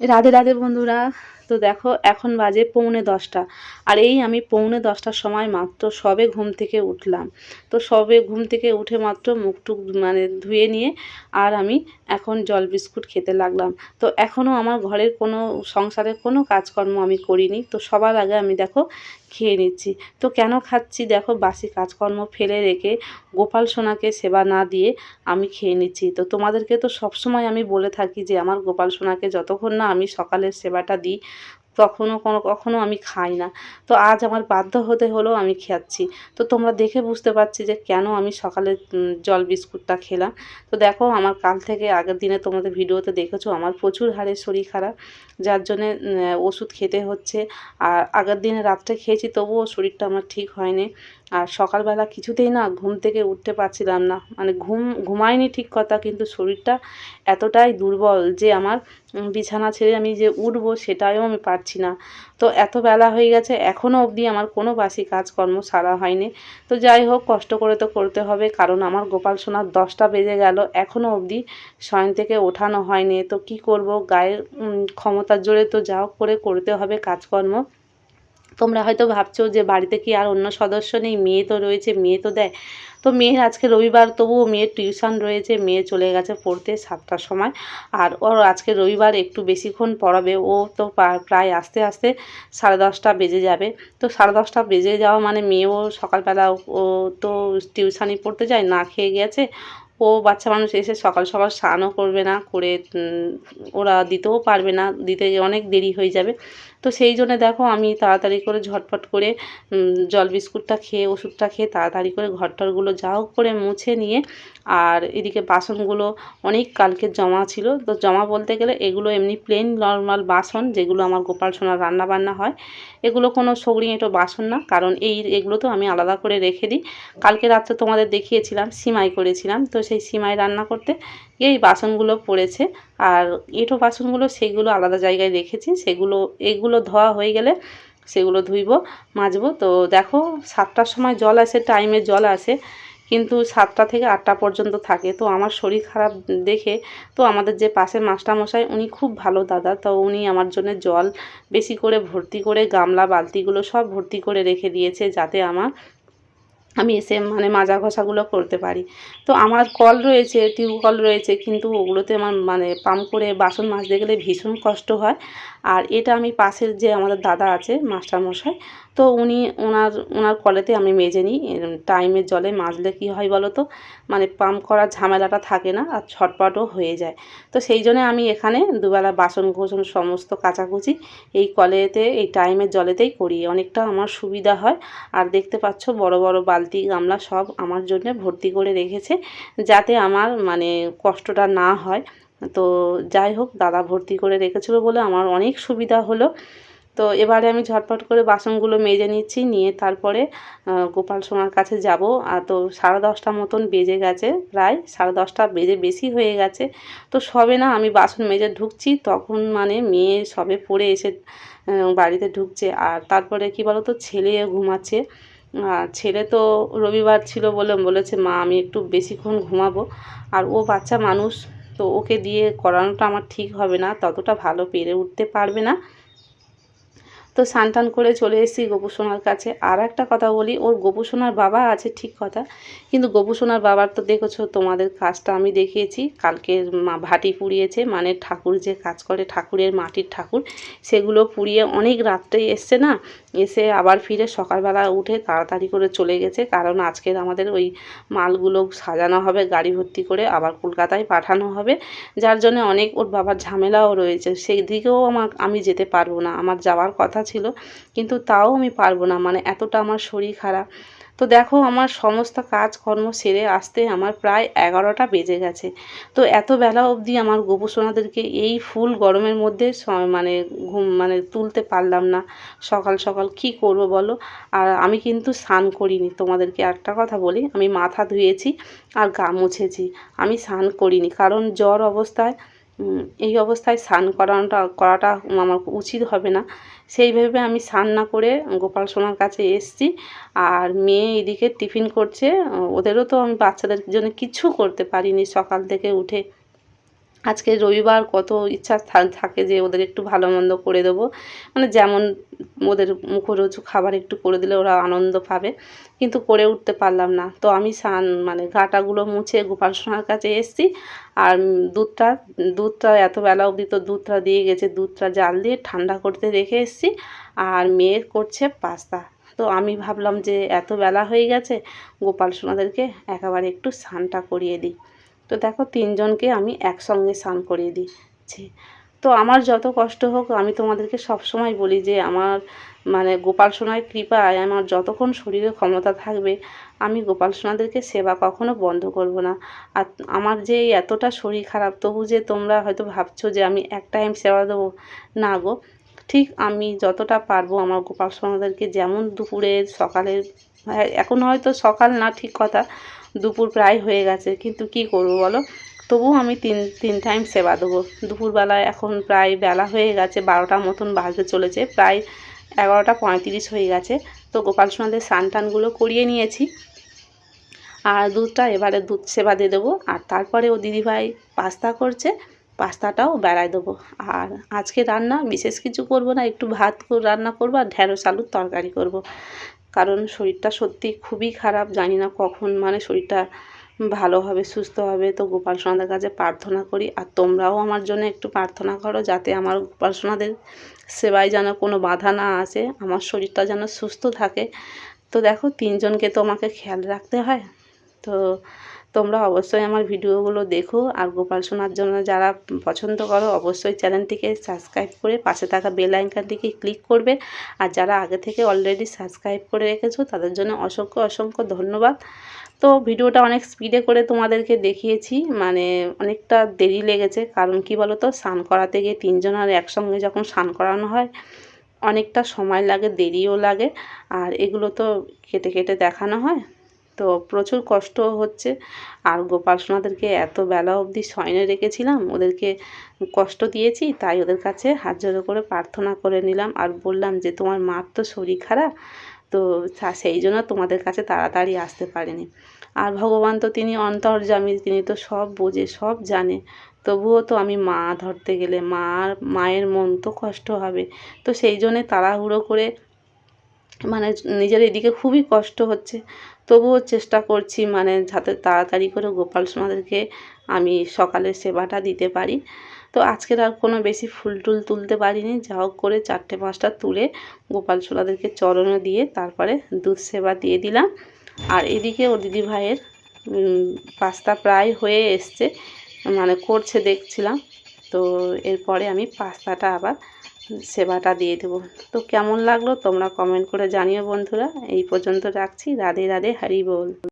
রাধে রাধে বন্ধুরা। তো দেখো, এখন বাজে পৌনে দশটা। আর এই আমি পৌনে দশটার সময় মাত্র সবে ঘুম থেকে উঠলাম। তো সবে ঘুম থেকে উঠে মাত্র মুখটুক মানে ধুয়ে নিয়ে আর আমি এখন জল বিস্কুট খেতে লাগলাম। তো এখনও আমার ঘরের কোনো, সংসারের কোনো কাজকর্ম আমি করিনি। তো সবার আগে আমি দেখো খেয়ে নিচ্ছি। তো কেন খাচ্ছি? দেখো, বাসি কাজকর্ম ফেলে রেখে গোপাল সোনাকে সেবা না দিয়ে আমি খেয়ে নিচ্ছি। তো তোমাদেরকে তো সবসময় আমি বলে থাকি যে, আমার গোপাল সোনাকে যতক্ষণ না আমি সকালের সেবাটা দিই কখনো কোনো কখনও আমি খাই না। তো আজ আমার বাধ্য হতে হলেও আমি খাচ্ছি। তো তোমরা দেখে বুঝতে পারছি যে কেন আমি সকালে জল বিস্কুটটা খেলাম। তো দেখো আমার কাল থেকে আগের দিনে তোমাদের ভিডিওতে দেখেছ আমার প্রচুর হারে শরীর খারাপ, যার জন্যে ওষুধ খেতে হচ্ছে। আর আগের দিনে রাত্রে খেয়েছি তবুও শরীরটা আমার ঠিক হয়নি। আর সকালবেলা কিছুতেই না ঘুম থেকে উঠতে পারছিলাম না। মানে ঘুম, ঘুমায়নি ঠিক কথা, কিন্তু শরীরটা এতটাই দুর্বল যে আমার বিছানা ছেড়ে আমি যে উঠবো সেটাও আমি পারছি না। তো এত বেলা হয়ে গেছে এখনও অবধি আমার কোনো বাসি কাজকর্ম সারা হয়নি। তো যাই হোক, কষ্ট করে তো করতে হবে, কারণ আমার গোপাল সোনার দশটা বেজে গেল এখনও অবধি শয়ন থেকে ওঠানো হয়নি। তো কি করব? গায়ের ক্ষমতার জোরে তো যা করে করতে হবে কাজকর্ম। তোমরা হয়তো ভাবছ যে বাড়িতে কি আর অন্য সদস্য নেই, মেয়ে তো রয়েছে, মেয়ে তো দেয়। তো মেয়ের আজকে রবিবার, তবুও মেয়ের টিউশন রয়েছে, মেয়ে চলে গেছে পড়তে সাতটার সময়। আর ওর আজকে রবিবার একটু বেশিক্ষণ পড়াবে, ও তো প্রায় আস্তে আস্তে সাড়ে দশটা বেজে যাবে। তো সাড়ে দশটা বেজে যাওয়া মানে মেয়েও সকালবেলা ও তো টিউশানি পড়তে যায়, না খেয়ে গেছে। ও বাচ্চা মানুষ এসে সকাল সকাল স্নানও করবে না, করে ওরা দিতেও পারবে না, দিতে অনেক দেরি হয়ে যাবে। তো সেই জন্য দেখো আমি তাড়াতাড়ি করে ঝটপট করে জল বিস্কুটটা খেয়ে, ওষুধটা খেয়ে তাড়াতাড়ি করে ঘরটরগুলো যা হোক করে মুছে নিয়ে, আর এদিকে বাসনগুলো অনেক কালকে জমা ছিল। তো জমা বলতে গেলে এগুলো এমনি প্লেন নর্মাল বাসন যেগুলো আমার গোপাল সোনার রান্নাবান্না হয়। এগুলো কোনো সগড়ি এঁটো বাসন না, কারণ এই এগুলো তো আমি আলাদা করে রেখে দিই। কালকে রাত্রে তোমাদের দেখিয়েছিলাম, সিমাই করেছিলাম। তো সেই সিমাই রান্না করতে এই বাসনগুলো পড়েছে। আর এঁটো বাসনগুলো সেগুলো আলাদা জায়গায় রেখেছি, সেগুলো, এগুলো ধোয়া হয়ে গেলে সেগুলো ধুইব, মাজবো। তো দেখো, সাতটার সময় জল আসে টাইমে জল আসে, কিন্তু সাতটা থেকে আটটা পর্যন্ত থাকে। তো আমার শরীর খারাপ দেখে, তো আমাদের যে পাশের মাস্টারমশাই, উনি খুব ভালো দাদা। তো উনি আমার জন্য জল বেশি করে ভর্তি করে, গামলা, বালতিগুলো সব ভর্তি করে রেখে দিয়েছে, যাতে আমার আমি এসে মানে মাজা ঘষাগুলো করতে পারি। তো আমার কল রয়েছে টিউবকল রয়েছে, কিন্তু ওগুলোতে আমার মানে পাম্প করে বাসন মাজতে গেলে ভীষণ কষ্ট হয়। আর এটা আমি পাশের যে আমাদের দাদা আছে, মাস্টারমশাই, তো উনি ওনার ওনার কলেতে আমি মেজে নিই। টাইমের জলে মাজলে কী হয় বলো তো মানে পাম্প করার ঝামেলাটা থাকে না আর ছটপটও হয়ে যায়। তো সেই জন্য আমি এখানে দুবেলা বাসন কোসন সমস্ত কাচাকুচি এই কলেতে, এই টাইমের জলেতেই করি। অনেকটা আমার সুবিধা হয়। আর দেখতে পাচ্ছ বড় বড় বালতি গামলা সব আমার জন্য ভর্তি করে রেখেছে, যাতে আমার মানে কষ্টটা না হয়। তো যাই হোক, দাদা ভর্তি করে রেখেছিল বলে আমার অনেক সুবিধা হলো। তো এবারে আমি ঝটপট করে বাসনগুলো মেজে নিচ্ছি, নিয়ে তারপরে গোপাল সোনার কাছে যাব। আর তো সাড়ে দশটা মতন বেজে গেছে, প্রায় সাড়ে দশটা বেজে বেশি হয়ে গেছে। তো সবে না আমি বাসন মেজে ঢুকছি, তখন মানে মেয়ে সবে পড়ে এসে বাড়িতে ঢুকছে। আর তারপরে কি বলো তো ছেলে ঘুমাচ্ছে। আর ছেলে তো রবিবার ছিল বলে বলেছে, মা, আমি একটু বেশিক্ষণ ঘুমাবো। আর ও বাচ্চা মানুষ তো ওকে দিয়ে করানোটা আমার ঠিক হবে না, ততটা ভালো পেরে উঠতে পারবে না। তো স্নান করে চলে এসেছি গোপুসোনার কাছে। আর একটা কথা বলি, ওর গোপুসোনার বাবা আছে, ঠিক কথা। কিন্তু গোপুসোনার বাবার তো দেখেছ, তোমাদের কাজটা আমি দেখিয়েছি। কালকের মা ভাটি পুড়িয়েছে মানে ঠাকুর যে কাজ করে, ঠাকুরের মাটির ঠাকুর, সেগুলো পুড়িয়ে অনেক রাত্রেই এসছে না এসে আবার ফিরে সকালবেলা উঠে তাড়াতাড়ি করে চলে গেছে। কারণ আজকের আমাদের ওই মালগুলো সাজানো হবে, গাড়ি ভর্তি করে আবার কলকাতায় পাঠানো হবে। যার জন্য অনেক ওর বাবার ঝামেলাও রয়েছে। সেই দিকেও আমার, আমি যেতে পারব না। আমার যাওয়ার কথা ছিল, কিন্তু তাও আমি পারব না। মানে এতটা আমার শরীর খারাপ। তো দেখো আমার সমস্ত কাজকর্ম সেরে আসতে আমার প্রায় এগারোটা বেজে গেছে। তো এত বেলা অবধি আমার গোপুসোনাদেরকে এই ফুল গরমের মধ্যে মানে ঘুম মানে তুলতে পারলাম না। সকাল সকাল কি করব বলো? আর আমি কিন্তু স্নান করিনি। তোমাদেরকে একটা কথা বলি, আমি মাথা ধুয়েছি আর গা মুছেছি। আমি স্নান করিনি, কারণ জ্বর অবস্থায় এই অবস্থায় স্নান করানোটা, করাটা আমার উচিত হবে না। সেইভাবে আমি স্নান না করে গোপাল সোনার কাছে এসেছি আর মেয়ে এদিকে টিফিন করছে। ওদেরও তো আমি বাচ্চাদের জন্য কিছু করতে পারিনি। সকাল থেকে উঠে আজকে রবিবার কত ইচ্ছা থাকে যে ওদের একটু ভালো মন্দ করে দেবো। মানে যেমন ওদের মুখরোচক খাবার একটু করে দিলে ওরা আনন্দ পাবে। কিন্তু করে উঠতে পারলাম না। তো আমি সান মানে গাটাগুলো মুছে গোপাল সোনার কাছে এসেছি। আর দুধটা দুধটা এত বেলা অবধি তো দুধটা দিয়ে গেছে। দুধটা জাল দিয়ে ঠান্ডা করতে রেখে এসেছি। আর মেয়ে করছে পাস্তা। তো আমি ভাবলাম যে এত বেলা হয়ে গেছে, গোপাল সোনাদেরকে একেবারে একটু স্নানটা করিয়ে দিই। তো দেখো তিনজনকে আমি একসঙ্গে স্নান করিয়ে দিচ্ছি। তো আমার যত কষ্ট হোক আমি তোমাদেরকে সবসময় বলি যে আমার মানে গোপাল সোনার কৃপায় আমার যতক্ষণ শরীরে ক্ষমতা থাকবে আমি গোপাল সোনাদেরকে সেবা কখনো বন্ধ করব না। আর আমার যে এতটা শরীর খারাপ তবু যে তোমরা হয়তো ভাবছ যে আমি এক টাইম সেবা দেবো না গো। ঠিক আমি যতটা পারব আমার গোপাল সোনাদেরকে যেমন দুপুরে সকালে হ্যাঁ, এখন হয়তো সকাল না ঠিক কথা দুপুর প্রায় হয়ে গেছে, কিন্তু কি করব বলো? তবুও আমি তিন তিন টাইম সেবা দেবো। দুপুরবেলায় এখন প্রায় বেলা হয়ে গেছে, বারোটা মতন বাজতে চলেছে, প্রায় এগারোটা পঁয়ত্রিশ হয়ে গেছে। তো গোপাল সোনাদের স্নান টানগুলো করিয়ে নিয়েছি। আর দুধটা এবারে দুধ সেবা দিয়ে দেবো। আর তারপরে ও দিদিভাই পাস্তা করছে, পাস্তাটাও বেড়ায় দেবো। আর আজকে রান্না বিশেষ কিছু করব না, একটু ভাত রান্না করব আর ঢ্যাঁড়স আলুর তরকারি করব। কারণ শরীরটা সত্যি খুবই খারাপ, জানি না কখন মানে শরীরটা ভালো হবে, সুস্থ হবে। তো গোপাল সোনাদের কাছে প্রার্থনা করি, আর তোমরাও আমার জন্য একটু প্রার্থনা করো যাতে আমার গোপাল সোনাদের সেবায় যেন কোনো বাধা না আসে, আমার শরীরটা যেন সুস্থ থাকে। তো দেখো, তিনজনকে তো আমাকে খেয়াল রাখতে হয়। তো তোমরা অবশ্যই আমার ভিডিওগুলো দেখো আর গোপাল সোনার জন্য যারা পছন্দ করো অবশ্যই চ্যানেলটিকে সাবস্ক্রাইব করে পাশে থাকা বেল আইকনটিকে ক্লিক করবে। আর যারা আগে থেকে অলরেডি সাবস্ক্রাইব করে রেখেছো, তাদের জন্য অসংখ্য অসংখ্য ধন্যবাদ। তো ভিডিওটা অনেক স্পিডে করে তোমাদেরকে দেখিয়েছি মানে অনেকটা দেরি লেগেছে। কারণ কি বলো তো স্নান করাতে গিয়ে তিনজন আর একসঙ্গে যখন স্নান করানো হয়, অনেকটা সময় লাগে, দেরিও লাগে। আর এগুলো তো কেটে কেটে দেখানো হয়। তো প্রচুর কষ্ট হচ্ছে। আর গোপাল সোনাদেরকে এত বেলা অবধি শয়নে রেখেছিলাম, ওদেরকে কষ্ট দিয়েছি, তাই ওদের কাছে হাত জোড়ো করে প্রার্থনা করে নিলাম আর বললাম যে, তোমার মার তো শরীর খারাপ তো সেই জন্য তোমাদের কাছে তাড়াতাড়ি আসতে পারেনি। আর ভগবান তো তিনি অন্তর্যামী, তিনি তো সব বোঝে, সব জানে। তবুও তো আমি মা ধরতে গেলে, মার, মায়ের মন তো কষ্ট হবে। তো সেই জন্যে তাড়াহুড়ো করে মানে নিজের এদিকে খুবই কষ্ট হচ্ছে। তবুও চেষ্টা করছি মানে যাতে তাড়াতাড়ি করে গোপাল সোনাদেরকে আমি সকালের সেবাটা দিতে পারি। তো আজকের আর কোনো বেশি ফুল টুল তুলতে পারিনি। যা হোক করে চারটে পাঁচটা তুলে গোপাল সোনাদেরকে চরণে দিয়ে তারপরে দুধ সেবা দিয়ে দিলাম। আর এদিকে ও দিদি ভাইয়ের পাস্তা প্রায় হয়ে এসছে মানে করছে দেখছিলাম। তো এরপরে আমি পাস্তাটা আবার সেবাটা দিয়ে দেবো। তো কেমন লাগল তোমরা কমেন্ট করে জানিও বন্ধুরা। এই পর্যন্ত রাখছি। রাধে রাধে, হারি বল।